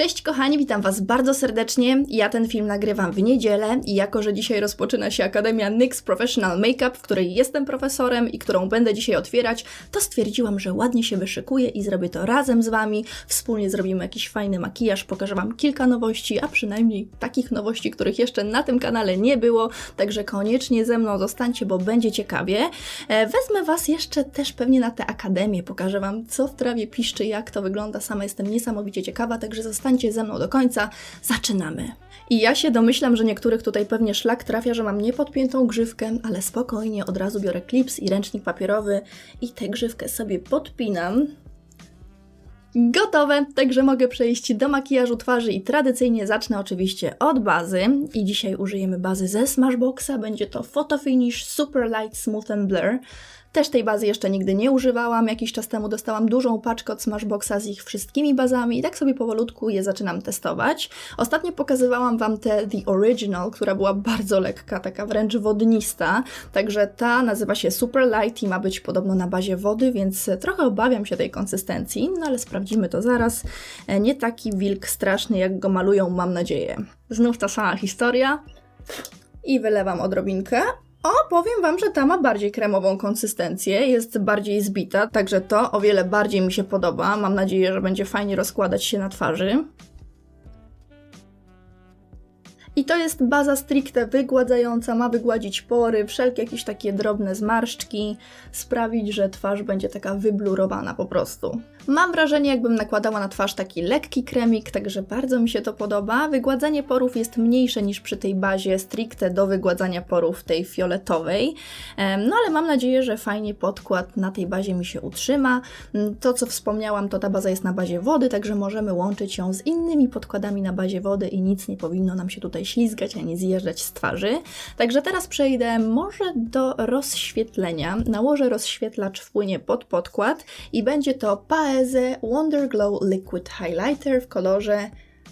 Cześć kochani, witam Was bardzo serdecznie. Ja ten film nagrywam w niedzielę i jako, że dzisiaj rozpoczyna się Akademia NYX Professional Makeup, w której jestem profesorem i którą będę dzisiaj otwierać, to stwierdziłam, że ładnie się wyszykuję i zrobię to razem z Wami. Wspólnie zrobimy jakiś fajny makijaż, pokażę Wam kilka nowości, a przynajmniej takich nowości, których jeszcze na tym kanale nie było, także koniecznie ze mną zostańcie, bo będzie ciekawie. E, Wezmę Was jeszcze też pewnie na tę Akademię, pokażę Wam co w trawie piszczy, jak to wygląda. Sama jestem niesamowicie ciekawa, także zostańcie ze mną do końca. Zaczynamy. I ja się domyślam, że niektórych tutaj pewnie szlak trafia, że mam niepodpiętą grzywkę, ale spokojnie, od razu biorę klips i ręcznik papierowy i tę grzywkę sobie podpinam. Gotowe, także mogę przejść do makijażu twarzy i tradycyjnie zacznę oczywiście od bazy. I dzisiaj użyjemy bazy ze Smashboxa, będzie to Photo Finish Super Light Smooth and Blur. Też tej bazy jeszcze nigdy nie używałam. Jakiś czas temu dostałam dużą paczkę od Smashboxa z ich wszystkimi bazami i tak sobie powolutku je zaczynam testować. Ostatnio pokazywałam Wam tę The Original, która była bardzo lekka, taka wręcz wodnista. Także ta nazywa się Super Light i ma być podobno na bazie wody, więc trochę obawiam się tej konsystencji, no ale sprawdzimy to zaraz. E, Nie taki wilk straszny, jak go malują, mam nadzieję. Znów ta sama historia. I wylewam odrobinkę. O, powiem Wam, że ta ma bardziej kremową konsystencję, jest bardziej zbita, także to o wiele bardziej mi się podoba. Mam nadzieję, że będzie fajnie rozkładać się na twarzy. I to jest baza stricte wygładzająca, ma wygładzić pory, wszelkie jakieś takie drobne zmarszczki, sprawić, że twarz będzie taka wyblurowana po prostu. Mam wrażenie, jakbym nakładała na twarz taki lekki kremik, także bardzo mi się to podoba. Wygładzanie porów jest mniejsze niż przy tej bazie stricte do wygładzania porów tej fioletowej. No ale mam nadzieję, że fajnie podkład na tej bazie mi się utrzyma. Mm, To, co wspomniałam, to ta baza jest na bazie wody, także możemy łączyć ją z innymi podkładami na bazie wody i nic nie powinno nam się tutaj ślizgać ani zjeżdżać z twarzy. Także teraz przejdę może do rozświetlenia. Nałożę rozświetlacz w płynie pod podkład i będzie to Wonder Glow Liquid Highlighter w kolorze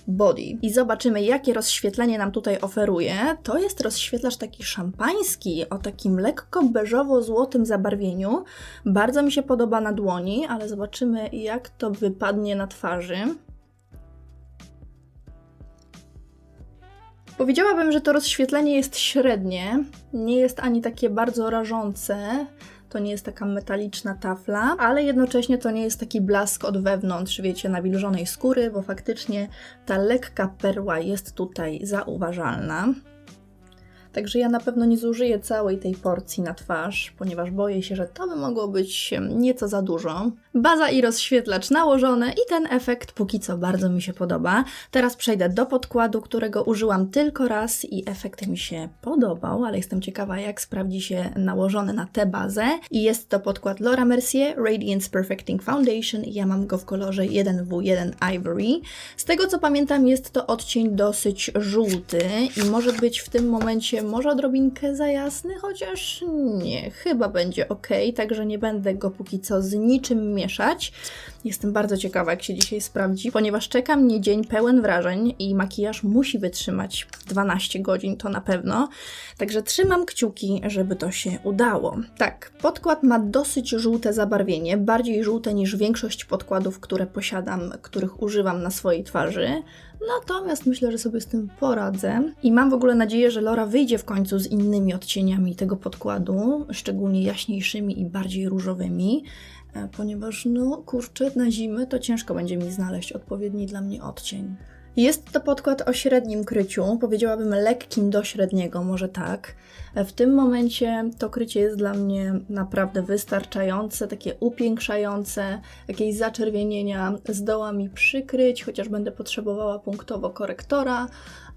Body. I zobaczymy, jakie rozświetlenie nam tutaj oferuje. To jest rozświetlacz taki szampański, o takim lekko beżowo-złotym zabarwieniu. Bardzo mi się podoba na dłoni, ale zobaczymy, jak to wypadnie na twarzy. Powiedziałabym, że to rozświetlenie jest średnie, nie jest ani takie bardzo rażące, to nie jest taka metaliczna tafla, ale jednocześnie to nie jest taki blask od wewnątrz, wiecie, nawilżonej skóry, bo faktycznie ta lekka perła jest tutaj zauważalna. Także ja na pewno nie zużyję całej tej porcji na twarz, ponieważ boję się, że to by mogło być nieco za dużo. Baza i rozświetlacz nałożone i ten efekt póki co bardzo mi się podoba. Teraz przejdę do podkładu, którego użyłam tylko raz i efekt mi się podobał, ale jestem ciekawa jak sprawdzi się nałożony na tę bazę. I jest to podkład Laura Mercier Radiance Perfecting Foundation ja mam go w kolorze 1W1 Ivory. Z tego co pamiętam jest to odcień dosyć żółty i może być w tym momencie może odrobinkę za jasny, chociaż nie, chyba będzie ok, także nie będę go póki co z niczym mieszać. Jestem bardzo ciekawa, jak się dzisiaj sprawdzi, ponieważ czeka mnie dzień pełen wrażeń i makijaż musi wytrzymać 12 godzin, to na pewno. Także trzymam kciuki, żeby to się udało. Tak, podkład ma dosyć żółte zabarwienie, bardziej żółte niż większość podkładów, które posiadam, których używam na swojej twarzy. Natomiast myślę, że sobie z tym poradzę i mam w ogóle nadzieję, że Lora wyjdzie w końcu z innymi odcieniami tego podkładu, szczególnie jaśniejszymi i bardziej różowymi, e, ponieważ no kurczę, na zimę to ciężko będzie mi znaleźć odpowiedni dla mnie odcień. Jest to podkład o średnim kryciu, powiedziałabym lekkim do średniego, może tak. W tym momencie to krycie jest dla mnie naprawdę wystarczające, takie upiększające, jakieś zaczerwienienia zdoła mi przykryć, chociaż będę potrzebowała punktowo korektora,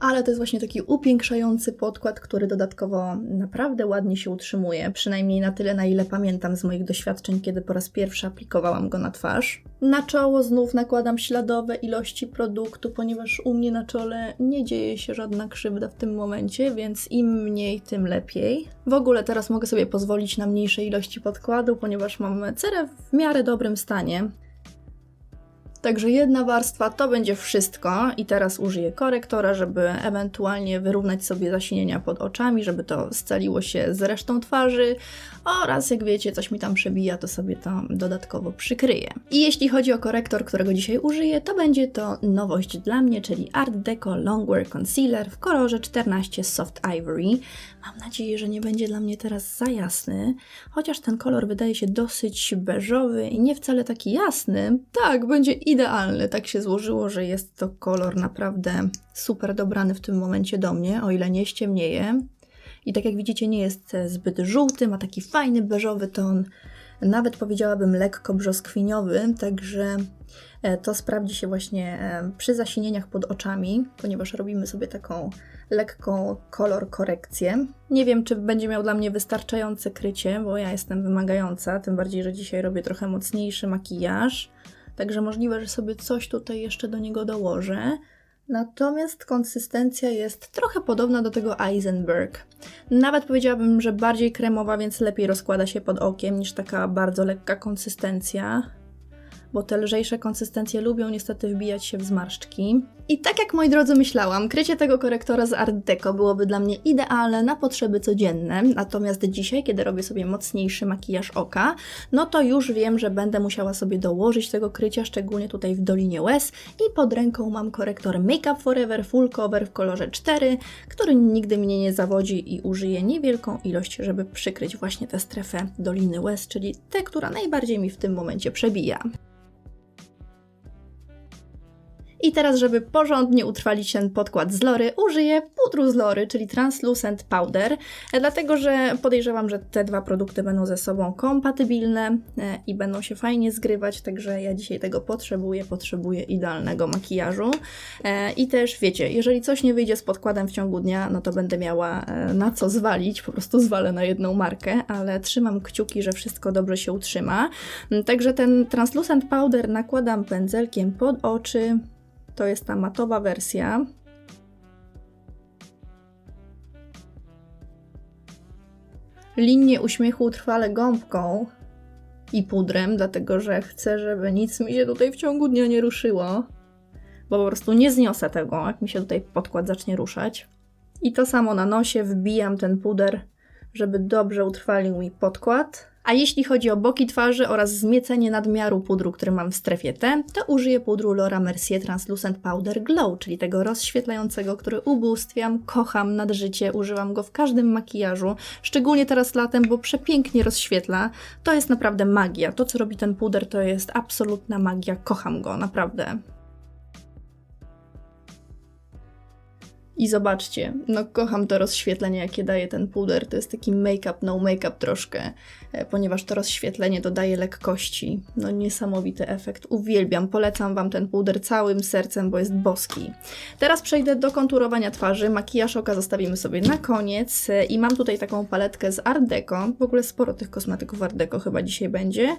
ale to jest właśnie taki upiększający podkład, który dodatkowo naprawdę ładnie się utrzymuje, przynajmniej na tyle, na ile pamiętam z moich doświadczeń, kiedy po raz pierwszy aplikowałam go na twarz. Na czoło znów nakładam śladowe ilości produktu, ponieważ u mnie na czole nie dzieje się żadna krzywda w tym momencie, więc im mniej, tym lepiej. W ogóle teraz mogę sobie pozwolić na mniejsze ilości podkładu, ponieważ mam cerę w miarę dobrym stanie. Także jedna warstwa to będzie wszystko i teraz użyję korektora, żeby ewentualnie wyrównać sobie zasinienia pod oczami, żeby to scaliło się z resztą twarzy oraz jak wiecie, coś mi tam przebija, to sobie to dodatkowo przykryję. I jeśli chodzi o korektor, którego dzisiaj użyję, to będzie to nowość dla mnie, czyli Art Deco Longwear Concealer w kolorze 14 Soft Ivory. Mam nadzieję, że nie będzie dla mnie teraz za jasny, chociaż ten kolor wydaje się dosyć beżowy i nie wcale taki jasny. Tak, będzie idealny. Tak się złożyło, że jest to kolor naprawdę super dobrany w tym momencie do mnie, o ile nie ściemnieje. I tak jak widzicie, nie jest zbyt żółty, ma taki fajny beżowy ton, nawet powiedziałabym lekko brzoskwiniowy, także e, to sprawdzi się właśnie e, przy zasinieniach pod oczami, ponieważ robimy sobie taką lekką kolor korekcję. Nie wiem, czy będzie miał dla mnie wystarczające krycie, bo ja jestem wymagająca, tym bardziej, że dzisiaj robię trochę mocniejszy makijaż. Także możliwe, że sobie coś tutaj jeszcze do niego dołożę. Natomiast konsystencja jest trochę podobna do tego Eisenberg. Nawet powiedziałabym, że bardziej kremowa, więc lepiej rozkłada się pod okiem niż taka bardzo lekka konsystencja bo te lżejsze konsystencje lubią niestety wbijać się w zmarszczki. I tak jak moi drodzy myślałam, krycie tego korektora z Art Deco byłoby dla mnie idealne na potrzeby codzienne, natomiast dzisiaj, kiedy robię sobie mocniejszy makijaż oka, no to już wiem, że będę musiała sobie dołożyć tego krycia, szczególnie tutaj w Dolinie Łez i pod ręką mam korektor Make Up Forever Full Cover w kolorze 4, który nigdy mnie nie zawodzi i użyję niewielką ilość, żeby przykryć właśnie tę strefę Doliny Łez, czyli tę, która najbardziej mi w tym momencie przebija. I teraz, żeby porządnie utrwalić ten podkład z Lory, użyję pudru z Lory, czyli Translucent Powder, dlatego że podejrzewam, że te dwa produkty będą ze sobą kompatybilne e, i będą się fajnie zgrywać, także ja dzisiaj tego potrzebuję, potrzebuję idealnego makijażu. E, I też wiecie, jeżeli coś nie wyjdzie z podkładem w ciągu dnia, no to będę miała e, na co zwalić, po prostu zwalę na jedną markę, ale trzymam kciuki, że wszystko dobrze się utrzyma. Także ten Translucent Powder nakładam pędzelkiem pod oczy, to jest ta matowa wersja. Linię uśmiechu utrwalę gąbką i pudrem, dlatego że chcę, żeby nic mi się tutaj w ciągu dnia nie ruszyło. Bo po prostu nie zniosę tego, jak mi się tutaj podkład zacznie ruszać. I to samo na nosie wbijam ten puder, żeby dobrze utrwalił mi podkład. A jeśli chodzi o boki twarzy oraz zmiecenie nadmiaru pudru, który mam w strefie T, to użyję pudru Laura Mercier Translucent Powder Glow, czyli tego rozświetlającego, który ubóstwiam, kocham nad życie, używam go w każdym makijażu, szczególnie teraz latem, bo przepięknie rozświetla. To jest naprawdę magia. To, co robi ten puder, to jest absolutna magia. Kocham go, naprawdę. I zobaczcie, no kocham to rozświetlenie, jakie daje ten puder. To jest taki make-up, no make-up troszkę, e, ponieważ to rozświetlenie dodaje lekkości. No niesamowity efekt. Uwielbiam, polecam Wam ten puder całym sercem, bo jest boski. Teraz przejdę do konturowania twarzy. Makijaż oka zostawimy sobie na koniec. E, I mam tutaj taką paletkę z Art Deco. W ogóle sporo tych kosmetyków Art Deco chyba dzisiaj będzie.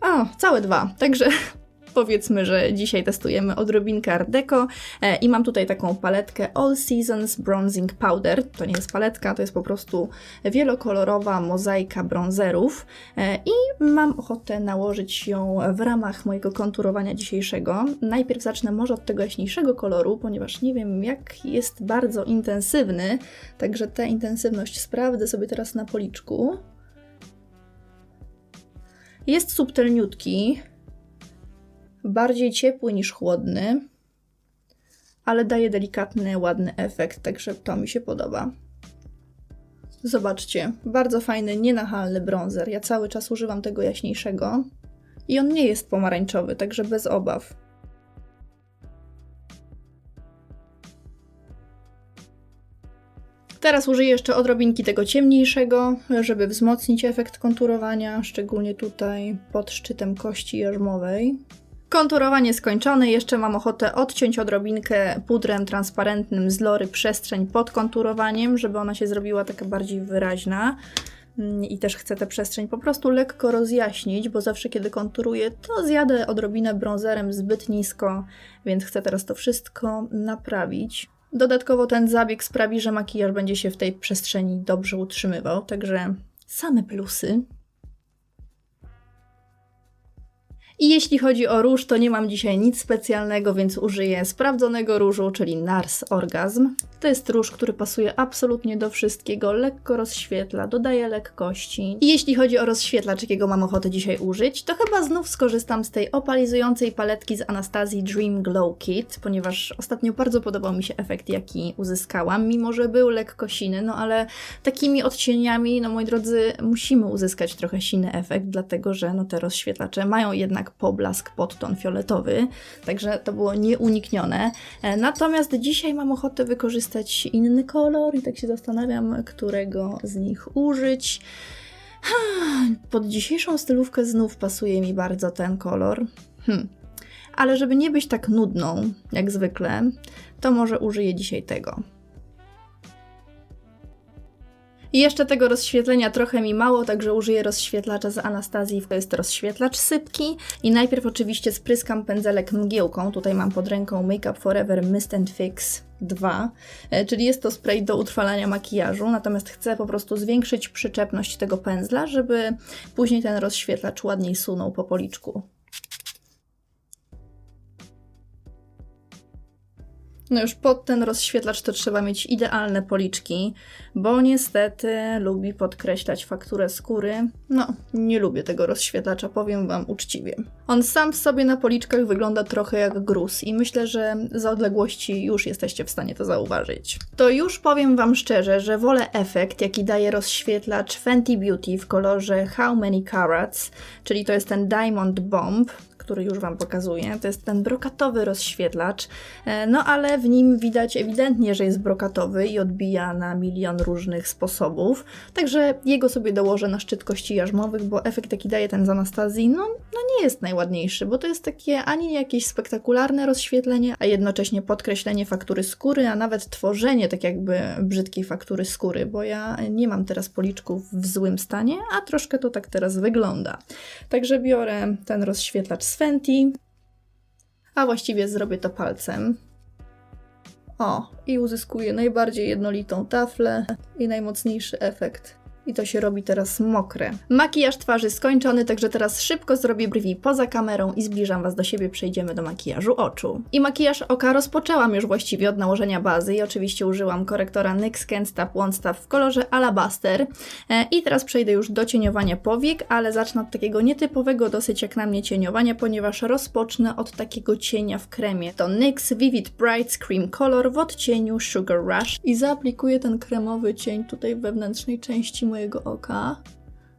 O, całe dwa. Także Powiedzmy, że dzisiaj testujemy odrobinkę Art Deco e, i mam tutaj taką paletkę All Seasons Bronzing Powder. To nie jest paletka, to jest po prostu wielokolorowa mozaika bronzerów e, i mam ochotę nałożyć ją w ramach mojego konturowania dzisiejszego. Najpierw zacznę może od tego jaśniejszego koloru, ponieważ nie wiem jak jest bardzo intensywny, także tę intensywność sprawdzę sobie teraz na policzku. Jest subtelniutki, bardziej ciepły niż chłodny, ale daje delikatny, ładny efekt, także to mi się podoba. Zobaczcie, bardzo fajny, nienachalny bronzer. Ja cały czas używam tego jaśniejszego i on nie jest pomarańczowy, także bez obaw. Teraz użyję jeszcze odrobinki tego ciemniejszego, żeby wzmocnić efekt konturowania, szczególnie tutaj pod szczytem kości jarzmowej. Konturowanie skończone, jeszcze mam ochotę odciąć odrobinkę pudrem transparentnym z Lory przestrzeń pod konturowaniem, żeby ona się zrobiła taka bardziej wyraźna. Mm, I też chcę tę przestrzeń po prostu lekko rozjaśnić, bo zawsze kiedy konturuję, to zjadę odrobinę bronzerem zbyt nisko, więc chcę teraz to wszystko naprawić. Dodatkowo ten zabieg sprawi, że makijaż będzie się w tej przestrzeni dobrze utrzymywał, także same plusy. I jeśli chodzi o róż, to nie mam dzisiaj nic specjalnego, więc użyję sprawdzonego różu, czyli Nars Orgasm. To jest róż, który pasuje absolutnie do wszystkiego, lekko rozświetla, dodaje lekkości. I jeśli chodzi o rozświetlacz, jakiego mam ochotę dzisiaj użyć, to chyba znów skorzystam z tej opalizującej paletki z Anastazji Dream Glow Kit, ponieważ ostatnio bardzo podobał mi się efekt, jaki uzyskałam, mimo że był lekko siny, no ale takimi odcieniami, no moi drodzy, musimy uzyskać trochę siny efekt, dlatego że no te rozświetlacze mają jednak poblask podton fioletowy, także to było nieuniknione. E, Natomiast dzisiaj mam ochotę wykorzystać inny kolor i tak się zastanawiam, którego z nich użyć. Pod dzisiejszą stylówkę znów pasuje mi bardzo ten kolor. Hmm. Ale żeby nie być tak nudną, jak zwykle, to może użyję dzisiaj tego. I jeszcze tego rozświetlenia trochę mi mało, także użyję rozświetlacza z Anastazji. To jest rozświetlacz sypki. I najpierw oczywiście spryskam pędzelek mgiełką. Tutaj mam pod ręką Make Up Forever Mist and Fix 2, e, czyli jest to spray do utrwalania makijażu, natomiast chcę po prostu zwiększyć przyczepność tego pędzla, żeby później ten rozświetlacz ładniej sunął po policzku. No już pod ten rozświetlacz to trzeba mieć idealne policzki, bo niestety lubi podkreślać fakturę skóry. No, nie lubię tego rozświetlacza, powiem Wam uczciwie. On sam w sobie na policzkach wygląda trochę jak gruz i myślę, że za odległości już jesteście w stanie to zauważyć. To już powiem Wam szczerze, że wolę efekt, jaki daje rozświetlacz Fenty Beauty w kolorze How Many Carats, czyli to jest ten Diamond Bomb, który już Wam pokazuję. To jest ten brokatowy rozświetlacz, e, no ale w nim widać ewidentnie, że jest brokatowy i odbija na milion różnych sposobów. Także jego sobie dołożę na szczyt kości jarzmowych, bo efekt jaki daje ten z Anastazji, no, no nie jest najładniejszy, bo to jest takie ani jakieś spektakularne rozświetlenie, a jednocześnie podkreślenie faktury skóry, a nawet tworzenie tak jakby brzydkiej faktury skóry, bo ja nie mam teraz policzków w złym stanie, a troszkę to tak teraz wygląda. Także biorę ten rozświetlacz z Fenty, a właściwie zrobię to palcem. O, i uzyskuję najbardziej jednolitą taflę i najmocniejszy efekt. I to się robi teraz mokre. Makijaż twarzy skończony, także teraz szybko zrobię brwi poza kamerą i zbliżam Was do siebie. Przejdziemy do makijażu oczu. I makijaż oka rozpoczęłam już właściwie od nałożenia bazy i oczywiście użyłam korektora NYX Can't Stop Won't Stop w kolorze Alabaster. E, I teraz przejdę już do cieniowania powiek, ale zacznę od takiego nietypowego dosyć jak na mnie cieniowania, ponieważ rozpocznę od takiego cienia w kremie. To NYX Vivid Bright Cream Color w odcieniu Sugar Rush. I zaaplikuję ten kremowy cień tutaj wewnętrznej części mojego oka.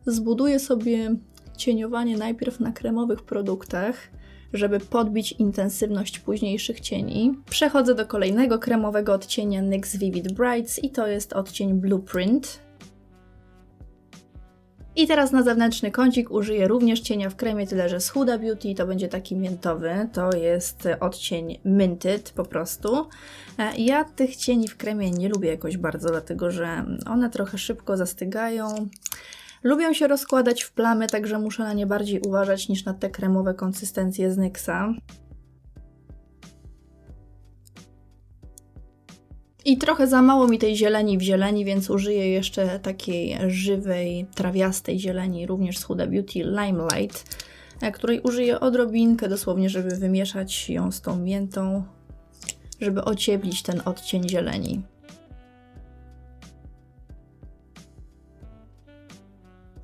Zbuduję sobie cieniowanie najpierw na kremowych produktach, żeby podbić intensywność późniejszych cieni. Przechodzę do kolejnego kremowego odcienia NYX Vivid Brights i to jest odcień Blueprint. I teraz na zewnętrzny kącik użyję również cienia w kremie, tyle że z Huda Beauty to będzie taki miętowy. To jest odcień Minted po prostu. E, Ja tych cieni w kremie nie lubię jakoś bardzo, dlatego że one trochę szybko zastygają. Lubią się rozkładać w plamy, także muszę na nie bardziej uważać niż na te kremowe konsystencje z NYXa. I trochę za mało mi tej zieleni w zieleni, więc użyję jeszcze takiej żywej, trawiastej zieleni, również z Huda Beauty Limelight, e, której użyję odrobinkę dosłownie, żeby wymieszać ją z tą miętą, żeby ocieplić ten odcień zieleni.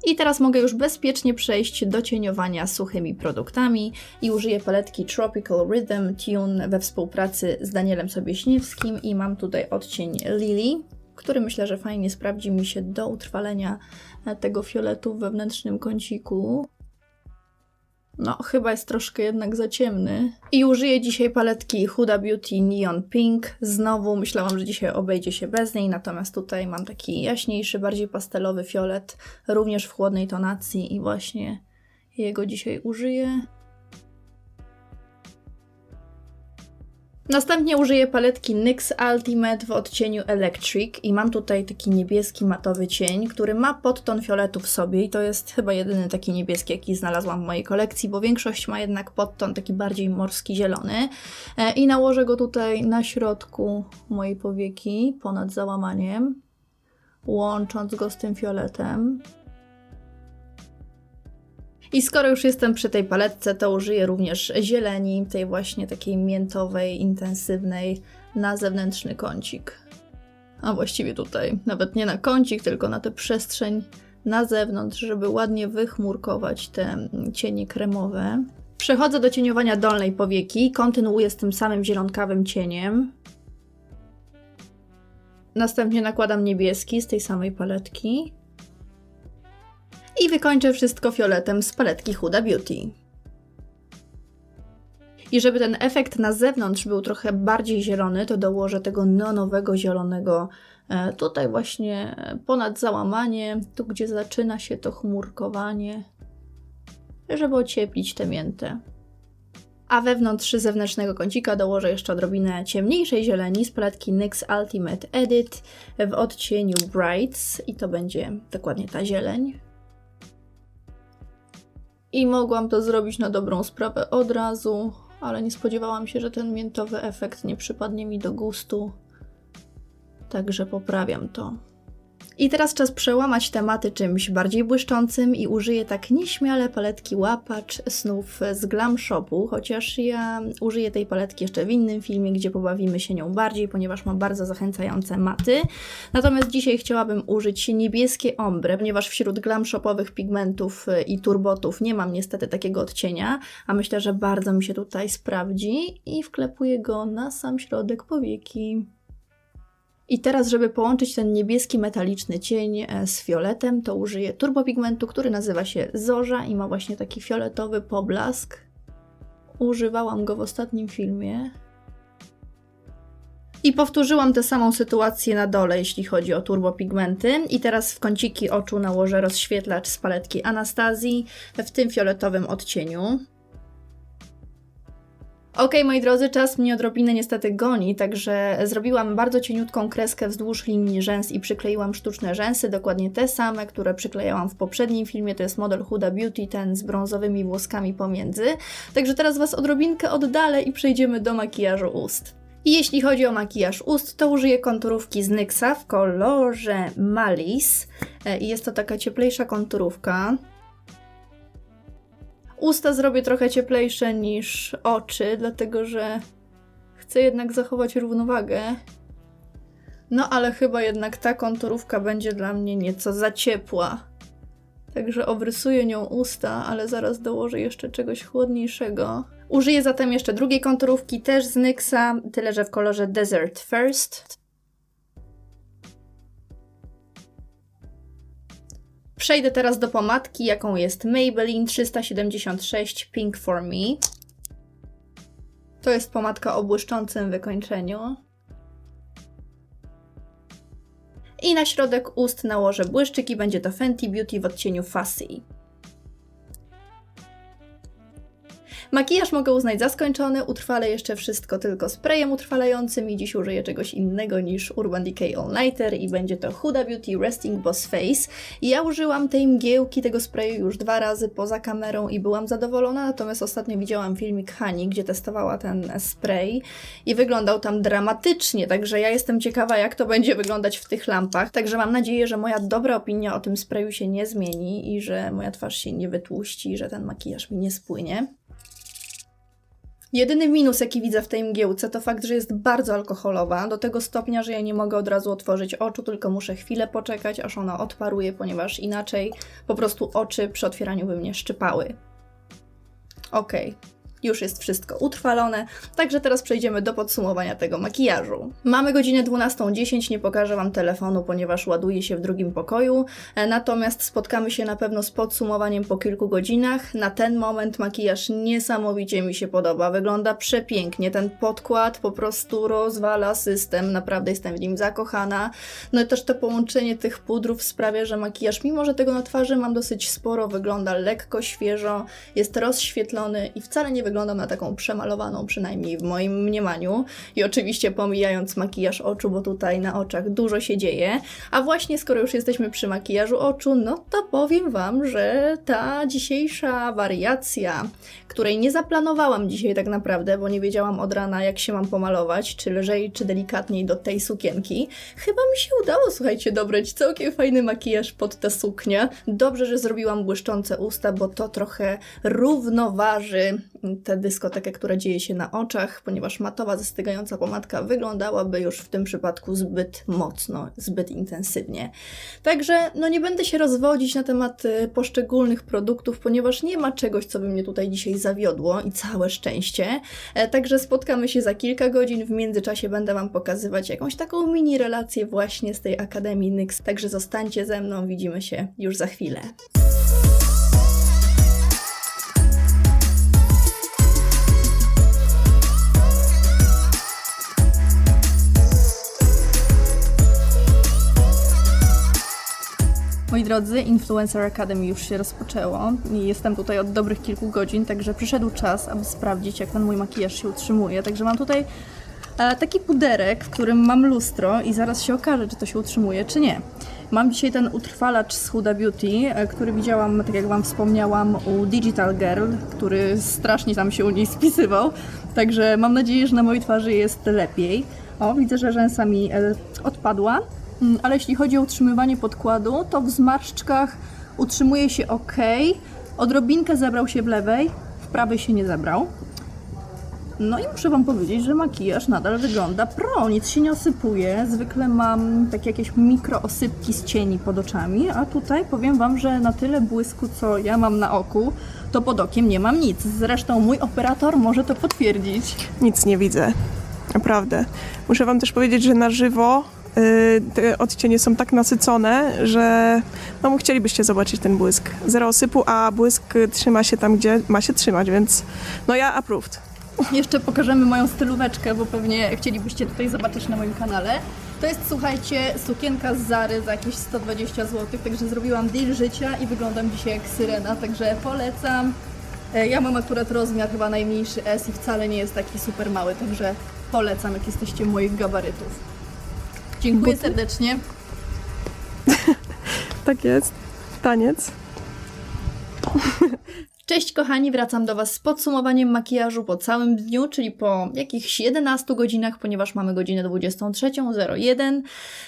I teraz mogę już bezpiecznie przejść do cieniowania suchymi produktami i użyję paletki Tropical Rhythm Tune we współpracy z Danielem Sobieśniewskim i mam tutaj odcień Lily, który myślę, że fajnie sprawdzi mi się do utrwalenia tego fioletu w wewnętrznym kąciku. No, chyba jest troszkę jednak za ciemny. I użyję dzisiaj paletki Huda Beauty Neon Pink. Znowu myślałam, że dzisiaj obejdzie się bez niej, natomiast tutaj mam taki jaśniejszy, bardziej pastelowy fiolet, również w chłodnej tonacji i właśnie jego dzisiaj użyję. Następnie użyję paletki NYX Ultimate w odcieniu Electric i mam tutaj taki niebieski matowy cień, który ma podton fioletu w sobie i to jest chyba jedyny taki niebieski, jaki znalazłam w mojej kolekcji, bo większość ma jednak podton taki bardziej morski zielony E, i nałożę go tutaj na środku mojej powieki ponad załamaniem, łącząc go z tym fioletem. I skoro już jestem przy tej paletce, to użyję również zieleni, tej właśnie takiej miętowej, intensywnej, na zewnętrzny kącik. A właściwie tutaj, nawet nie na kącik, tylko na tę przestrzeń na zewnątrz, żeby ładnie wychmurkować te cienie kremowe. Przechodzę do cieniowania dolnej powieki, kontynuuję z tym samym zielonkawym cieniem. Następnie nakładam niebieski z tej samej paletki. I wykończę wszystko fioletem z paletki Huda Beauty. I żeby ten efekt na zewnątrz był trochę bardziej zielony, to dołożę tego neonowego zielonego e, tutaj właśnie ponad załamanie, tu gdzie zaczyna się to chmurkowanie, żeby ocieplić tę miętę. A wewnątrz zewnętrznego kącika dołożę jeszcze odrobinę ciemniejszej zieleni z paletki NYX Ultimate Edit w odcieniu Brights i to będzie dokładnie ta zieleń. I mogłam to zrobić na dobrą sprawę od razu, ale nie spodziewałam się, że ten miętowy efekt nie przypadnie mi do gustu. Także poprawiam to. I teraz czas przełamać tematy czymś bardziej błyszczącym i użyję tak nieśmiale paletki łapacz snów z Glam Shopu, chociaż ja użyję tej paletki jeszcze w innym filmie, gdzie pobawimy się nią bardziej, ponieważ ma bardzo zachęcające maty. Natomiast dzisiaj chciałabym użyć niebieskie ombre, ponieważ wśród Glam Shopowych pigmentów i turbotów nie mam niestety takiego odcienia, a myślę, że bardzo mi się tutaj sprawdzi i wklepuję go na sam środek powieki. I teraz, żeby połączyć ten niebieski metaliczny cień e, z fioletem, to użyję turbopigmentu, który nazywa się Zorza i ma właśnie taki fioletowy poblask. Używałam go w ostatnim filmie. I powtórzyłam tę samą sytuację na dole, jeśli chodzi o turbopigmenty. I teraz w kąciki oczu nałożę rozświetlacz z paletki Anastazji w tym fioletowym odcieniu. Ok, moi drodzy, czas mnie odrobinę niestety goni, także zrobiłam bardzo cieniutką kreskę wzdłuż linii rzęs i przykleiłam sztuczne rzęsy, dokładnie te same, które przyklejałam w poprzednim filmie, to jest model Huda Beauty, ten z brązowymi włoskami pomiędzy. Także teraz Was odrobinkę oddalę i przejdziemy do makijażu ust. I jeśli chodzi o makijaż ust, to użyję konturówki z NYXa w kolorze Malice. E, I jest to taka cieplejsza konturówka. Usta zrobię trochę cieplejsze niż oczy, dlatego że chcę jednak zachować równowagę. No ale chyba jednak ta konturówka będzie dla mnie nieco za ciepła. Także obrysuję nią usta, ale zaraz dołożę jeszcze czegoś chłodniejszego. Użyję zatem jeszcze drugiej konturówki, też z NYXa, tyle że w kolorze Desert First. Przejdę teraz do pomadki, jaką jest Maybelline 376 Pink for Me. To jest pomadka o błyszczącym wykończeniu. I na środek ust nałożę błyszczyk i będzie to Fenty Beauty w odcieniu Fussy. Makijaż mogę uznać za skończony, utrwalę jeszcze wszystko tylko sprayem utrwalającym i dziś użyję czegoś innego niż Urban Decay All Nighter i będzie to Huda Beauty Resting Boss Face. Ja użyłam tej mgiełki, tego sprayu już dwa razy poza kamerą i byłam zadowolona, natomiast ostatnio widziałam filmik Hani, gdzie testowała ten spray i wyglądał tam dramatycznie, także ja jestem ciekawa jak to będzie wyglądać w tych lampach, także mam nadzieję, że moja dobra opinia o tym sprayu się nie zmieni i że moja twarz się nie wytłuści, że ten makijaż mi nie spłynie. Jedyny minus, jaki widzę w tej mgiełce, to fakt, że jest bardzo alkoholowa, do tego stopnia, że ja nie mogę od razu otworzyć oczu, tylko muszę chwilę poczekać, aż ona odparuje, ponieważ inaczej po prostu oczy przy otwieraniu by mnie szczypały. Okej. Okay już jest wszystko utrwalone, także teraz przejdziemy do podsumowania tego makijażu. Mamy godzinę 12.10, nie pokażę Wam telefonu, ponieważ ładuje się w drugim pokoju, e, natomiast spotkamy się na pewno z podsumowaniem po kilku godzinach. Na ten moment makijaż niesamowicie mi się podoba, wygląda przepięknie, ten podkład po prostu rozwala system, naprawdę jestem w nim zakochana. No i też to połączenie tych pudrów sprawia, że makijaż, mimo że tego na twarzy mam dosyć sporo, wygląda lekko, świeżo, jest rozświetlony i wcale nie wygląda wyglądam na taką przemalowaną, przynajmniej w moim mniemaniu. I oczywiście pomijając makijaż oczu, bo tutaj na oczach dużo się dzieje. A właśnie skoro już jesteśmy przy makijażu oczu, no to powiem Wam, że ta dzisiejsza wariacja, której nie zaplanowałam dzisiaj tak naprawdę, bo nie wiedziałam od rana jak się mam pomalować, czy lżej, czy delikatniej do tej sukienki, chyba mi się udało, słuchajcie, dobrać całkiem fajny makijaż pod tę suknię. Dobrze, że zrobiłam błyszczące usta, bo to trochę równoważy tę dyskotekę, która dzieje się na oczach, ponieważ matowa, zastygająca pomadka wyglądałaby już w tym przypadku zbyt mocno, zbyt intensywnie. Także no nie będę się rozwodzić na temat y, poszczególnych produktów, ponieważ nie ma czegoś, co by mnie tutaj dzisiaj zawiodło i całe szczęście. E, Także spotkamy się za kilka godzin. W międzyczasie będę Wam pokazywać jakąś taką mini relację właśnie z tej Akademii NYX. Także zostańcie ze mną, widzimy się już za chwilę. Moi drodzy, Influencer Academy już się rozpoczęło jestem tutaj od dobrych kilku godzin, także przyszedł czas, aby sprawdzić, jak ten mój makijaż się utrzymuje. Także mam tutaj e, taki puderek, w którym mam lustro i zaraz się okaże, czy to się utrzymuje, czy nie. Mam dzisiaj ten utrwalacz z Huda Beauty, e, który widziałam, tak jak Wam wspomniałam, u Digital Girl, który strasznie tam się u niej spisywał. Także mam nadzieję, że na mojej twarzy jest lepiej. O, widzę, że rzęsa mi e, odpadła. Mm, ale jeśli chodzi o utrzymywanie podkładu, to w zmarszczkach utrzymuje się ok. Odrobinkę zebrał się w lewej, w prawej się nie zebrał. No i muszę Wam powiedzieć, że makijaż nadal wygląda pro, nic się nie osypuje. Zwykle mam takie jakieś mikroosypki z cieni pod oczami, a tutaj powiem Wam, że na tyle błysku, co ja mam na oku, to pod okiem nie mam nic. Zresztą mój operator może to potwierdzić. Nic nie widzę. Naprawdę. Muszę Wam też powiedzieć, że na żywo te odcienie są tak nasycone, że no, chcielibyście zobaczyć ten błysk. Zero osypu, a błysk trzyma się tam, gdzie ma się trzymać, więc no ja approved. Jeszcze pokażemy moją stylóweczkę, bo pewnie chcielibyście tutaj zobaczyć na moim kanale. To jest, słuchajcie, sukienka z Zary za jakieś 120 zł, także zrobiłam deal życia i wyglądam dzisiaj jak syrena, także polecam. E, Ja mam akurat rozmiar chyba najmniejszy S i wcale nie jest taki super mały, także polecam, jak jesteście moich gabarytów. Dziękuję serdecznie. Tak jest. Taniec. Cześć kochani, wracam do Was z podsumowaniem makijażu po całym dniu, czyli po jakichś 11 godzinach, ponieważ mamy godzinę 23.01.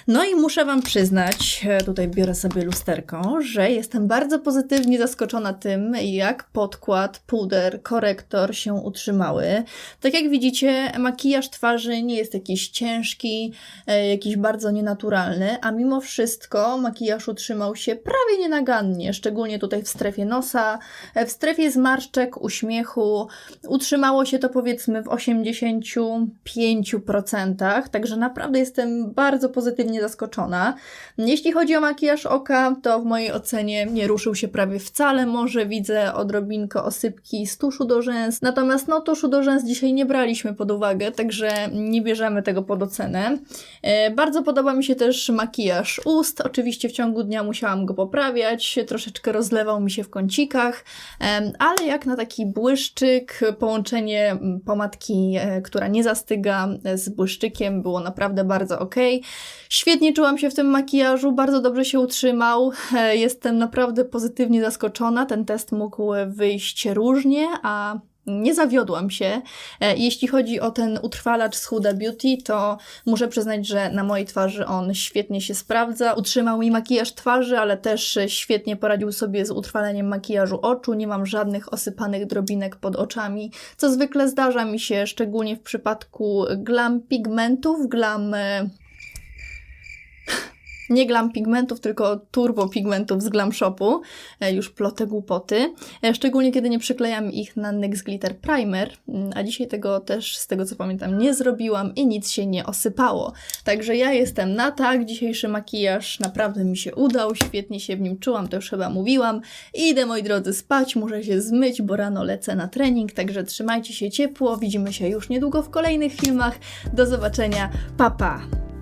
No i muszę Wam przyznać, e, tutaj biorę sobie lusterko, że jestem bardzo pozytywnie zaskoczona tym, jak podkład, puder, korektor się utrzymały. Tak jak widzicie, makijaż twarzy nie jest jakiś ciężki, e, jakiś bardzo nienaturalny, a mimo wszystko makijaż utrzymał się prawie nienagannie, szczególnie tutaj w strefie nosa, e, w strefie zmarszczek, uśmiechu. Utrzymało się to powiedzmy w 85%, także naprawdę jestem bardzo pozytywnie zaskoczona. Jeśli chodzi o makijaż oka, to w mojej ocenie nie ruszył się prawie wcale, może widzę odrobinkę osypki z tuszu do rzęs, natomiast no tuszu do rzęs dzisiaj nie braliśmy pod uwagę, także nie bierzemy tego pod ocenę. E, Bardzo podoba mi się też makijaż ust, oczywiście w ciągu dnia musiałam go poprawiać, troszeczkę rozlewał mi się w kącikach, em, ale jak na taki błyszczyk, połączenie pomadki, e, która nie zastyga e, z błyszczykiem było naprawdę bardzo ok. Świetnie czułam się w tym makijażu, bardzo dobrze się utrzymał. E, Jestem naprawdę pozytywnie zaskoczona. Ten test mógł wyjść różnie, a nie zawiodłam się. E, Jeśli chodzi o ten utrwalacz z Huda Beauty, to muszę przyznać, że na mojej twarzy on świetnie się sprawdza. Utrzymał mi makijaż twarzy, ale też świetnie poradził sobie z utrwaleniem makijażu oczu. Nie mam żadnych osypanych drobinek pod oczami, co zwykle zdarza mi się, szczególnie w przypadku glam pigmentów, glam e, nie glam pigmentów, tylko turbo pigmentów z Glam Shopu. E, Już plotę głupoty. E, Szczególnie kiedy nie przyklejam ich na NYX Glitter Primer, Mm, a dzisiaj tego też, z tego co pamiętam, nie zrobiłam i nic się nie osypało. Także ja jestem na tak, dzisiejszy makijaż naprawdę mi się udał, świetnie się w nim czułam, to już chyba mówiłam. Idę, moi drodzy, spać, muszę się zmyć, bo rano lecę na trening, także trzymajcie się ciepło, widzimy się już niedługo w kolejnych filmach. Do zobaczenia, pa pa!